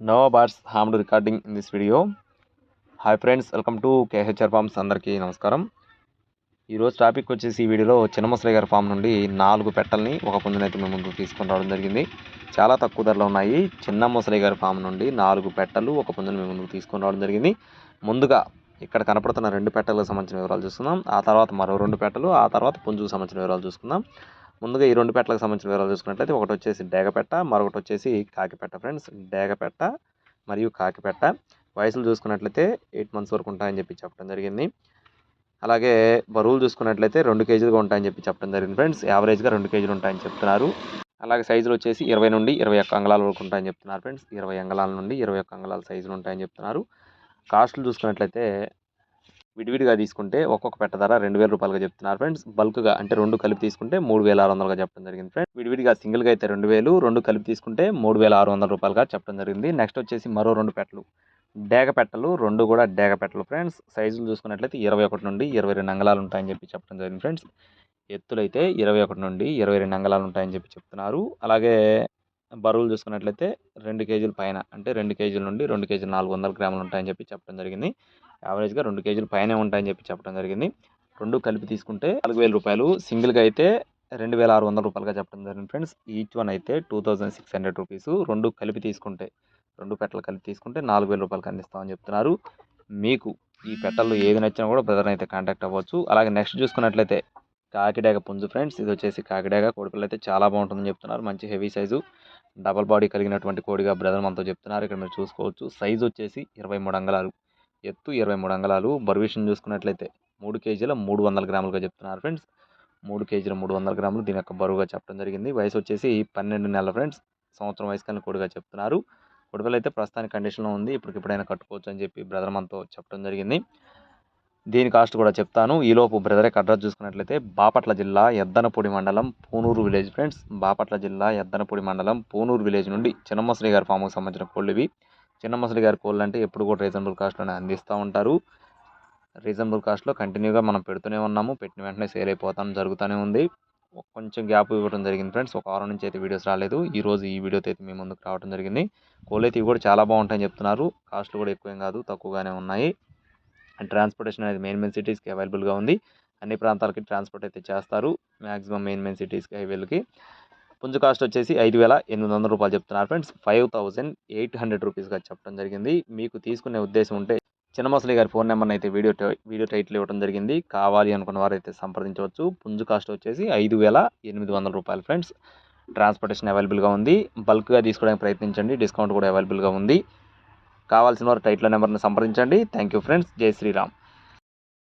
No birds harmed recording in this video. Hi friends welcome to KHR farms అందరికీ నమస్కారం. ఈరోజు topic వచ్చేసి ఈ వీడియోలో చిన్న ముసలి గారి ఫామ్ నుండి నాలుగు పెట్టల్ని ఒక పుంజునైతే మేము ముందుకు తీసుకొని రావడం జరిగింది. చాలా తక్కువ ధరలో ఉన్నాయి. చిన్న ముసలి గారి ఫామ్ నుండి నాలుగు పెట్టలు ఒక పుంజుని మేము ముందుకు తీసుకొని రావడం జరిగింది. ముందుగా ఇక్కడ కనపడుతున్న రెండు పెట్టలకు సంబంధించిన వివరాలు చూసుకుందాం ఆ తర్వాత మరో రెండు పెట్టలు ఆ తర్వాత పుంజుకు సంబంధించిన వివరాలు చూసుకుందాం. ముందుగా ఈ రెండు పెట్టలకు సంబంధించిన వివరాలు చూసుకున్నట్లయితే ఒకటి వచ్చేసి డేగపెట్ట మరొకటి వచ్చేసి కాకిపెట్ట ఫ్రెండ్స్. డేగపెట్ట మరియు కాకిపెట్ట. వయసులు చూసుకున్నట్లయితే ఎయిట్ మంత్స్ వరకు ఉంటాయని చెప్పి చెప్పడం జరిగింది. అలాగే బరువులు చూసుకున్నట్లయితే రెండు కేజీలుగా ఉంటాయని చెప్పి చెప్పడం జరిగింది ఫ్రెండ్స్. యావరేజ్గా రెండు కేజీలు ఉంటాయని చెప్తున్నారు. అలాగే సైజులు వచ్చేసి ఇరవై నుండి ఇరవై ఒక్క అంగళాల వరకు ఉంటాయని చెప్తున్నారు ఫ్రెండ్స్. ఇరవై అంగళాల నుండి ఇరవై ఒక్క అంగళాల సైజులు ఉంటాయని చెప్తున్నారు. కాస్ట్లు చూసుకున్నట్లయితే విడివిడిగా తీసుకుంటే ఒక్కొక్క పెట్ట ధర రెండు వేల రూపాయలుగా చెప్తున్నారు ఫ్రెండ్స్. బల్క్గా అంటే రెండు కలిపి తీసుకుంటే మూడు వేల ఆరు వందలుగా చెప్పడం జరిగింది ఫ్రెండ్స్ విడివిడిగా సింగిల్గా అయితే రెండు వేలు రెండు కలిపి తీసుకుంటే మూడు వేల ఆరు వందల రూపాయలుగా చెప్పడం జరిగింది. నెక్స్ట్ వచ్చేసి మరో రెండు పెట్టలు. డేగ పెట్టలు రెండు కూడా డేగ పెట్టలు ఫ్రెండ్స్. సైజులు చూసుకున్నట్లయితే ఇరవై ఒకటి నుండి ఇరవై రెండు అంగళాలు ఉంటాయని చెప్పి చెప్పడం జరిగింది ఫ్రెండ్స్. ఎత్తులైతే ఇరవై ఒకటి నుండి ఇరవై రెండు అంగళాలు ఉంటాయని చెప్పి చెప్తున్నారు. అలాగే బరువులు చూసుకున్నట్లయితే రెండు కేజీల పైన అంటే రెండు కేజీల నుండి రెండు కేజీలు నాలుగు వందల గ్రాములు ఉంటాయని చెప్పి చెప్పడం జరిగింది. యావరేజ్గా రెండు కేజీలు పైనే ఉంటాయని చెప్పి చెప్పడం జరిగింది. రెండు కలిపి తీసుకుంటే నాలుగు వేల రూపాయలు. సింగిల్గా అయితే రెండు వేల ఆరు వందల రూపాయలుగా చెప్పడం జరిగింది ఫ్రెండ్స్. ఈచ్ వన్ అయితే two thousand six hundred rupees. రెండు కలిపి తీసుకుంటే రెండు పెట్టలు కలిపి తీసుకుంటే నాలుగు వేల రూపాయలకి అందిస్తామని చెప్తున్నారు. మీకు ఈ పెట్టలు ఏది నచ్చినా కూడా బ్రదర్ని అయితే కాంటాక్ట్ అవ్వచ్చు. అలాగే నెక్స్ట్ చూసుకున్నట్లయితే కాకిడాగ పుంజు ఫ్రెండ్స్. ఇది వచ్చేసి కాకిడాగ. కోడిపిల్ల అయితే చాలా బాగుంటుందని చెప్తున్నారు. మంచి హెవీ సైజు. డబల్ బాడీ కలిగినటువంటి కోడిగా బ్రదర్ మనతో చెప్తున్నారు. ఇక్కడ మీరు చూసుకోవచ్చు. సైజు వచ్చేసి ఇరవై మూడు అంగళాలు. ఎత్తు ఇరవై మూడు అంగళాలు. బరువు చూసుకున్నట్లయితే మూడు కేజీల మూడు వందల గ్రాములుగా చెప్తున్నారు ఫ్రెండ్స్. మూడు కేజీల మూడు వందల గ్రాములు దీని యొక్క బరువుగా చెప్పడం జరిగింది. వయసు వచ్చేసి పన్నెండు నెలల ఫ్రెండ్స్. సంవత్సరం వయసు కన్నా కొడుగా చెప్తున్నారు. కొడుకలు అయితే ప్రస్తుతానికి కండిషన్లో ఉంది. ఇప్పటికిప్పుడైనా కట్టుకోవచ్చు అని చెప్పి బ్రదర్ మనతో చెప్పడం జరిగింది. దీని కాస్ట్ కూడా చెప్తాను. ఈలోపు బ్రదర్ యొక్క అడ్రస్ చూసుకున్నట్లయితే బాపట్ల జిల్లా ఎద్దనపూడి మండలం పూనూరు విలేజ్ ఫ్రెండ్స్. బాపట్ల జిల్లా ఎద్దనపూడి మండలం పూనూరు విలేజ్ నుండి చిన్నమ్మశ్రీ గారి ఫామ్కు సంబంధించిన కోళ్ళు ఇవి. చిన్న ముసలి గారి కోళ్ళు అంటే ఎప్పుడు కూడా రీజనబుల్ కాస్ట్లోనే అందిస్తూ ఉంటారు. రీజనబుల్ కాస్ట్లో కంటిన్యూగా మనం పెడుతూనే ఉన్నాము. పెట్టిన వెంటనే సేల్ అయిపోతాం జరుగుతూనే ఉంది. కొంచెం గ్యాప్ ఇవ్వడం జరిగింది ఫ్రెండ్స్. ఒక వారం నుంచి అయితే వీడియోస్ రాలేదు. ఈ రోజు ఈ వీడియోతో అయితే మీ ముందుకు రావడం జరిగింది. కోళ్ళు అయితే ఇవి కూడా చాలా బాగుంటాయని చెప్తున్నారు. కాస్ట్లు కూడా ఎక్కువేం కాదు తక్కువగానే ఉన్నాయి. అండ్ ట్రాన్స్పోర్టేషన్ అనేది మెయిన్ మెయిన్ సిటీస్కి అవైలబుల్గా ఉంది. అన్ని ప్రాంతాలకి ట్రాన్స్పోర్ట్ అయితే చేస్తారు. మ్యాక్సిమం మెయిన్ మెయిన్ సిటీస్కి హైవేలకి. పుంజు కాస్ట్ వచ్చేసి ఐదు వేల ఎనిమిది వందల రూపాయలు చెప్తున్నారు friends. Five thousand eight hundred రూపీస్గా చెప్పడం జరిగింది. మీకు తీసుకునే ఉద్దేశం ఉంటే చిన్నమసలి గారి ఫోన్ నెంబర్ని అయితే వీడియో వీడియో టైటిల్ ఇవ్వడం జరిగింది. కావాలి అనుకున్న వారు అయితే సంప్రదించవచ్చు. పుంజు కాస్ట్ వచ్చేసి ఐదు వేల ఎనిమిది వందల రూపాయలు ఫ్రెండ్స్. ట్రాన్స్పోర్టేషన్ అవైలబుల్గా ఉంది. బల్క్గా తీసుకోవడానికి ప్రయత్నించండి. డిస్కౌంట్ కూడా అవైలబుల్గా ఉంది. కావాల్సిన వారు టైటిల్ నెంబర్ని సంప్రదించండి. Thank you friends. జై శ్రీరామ్.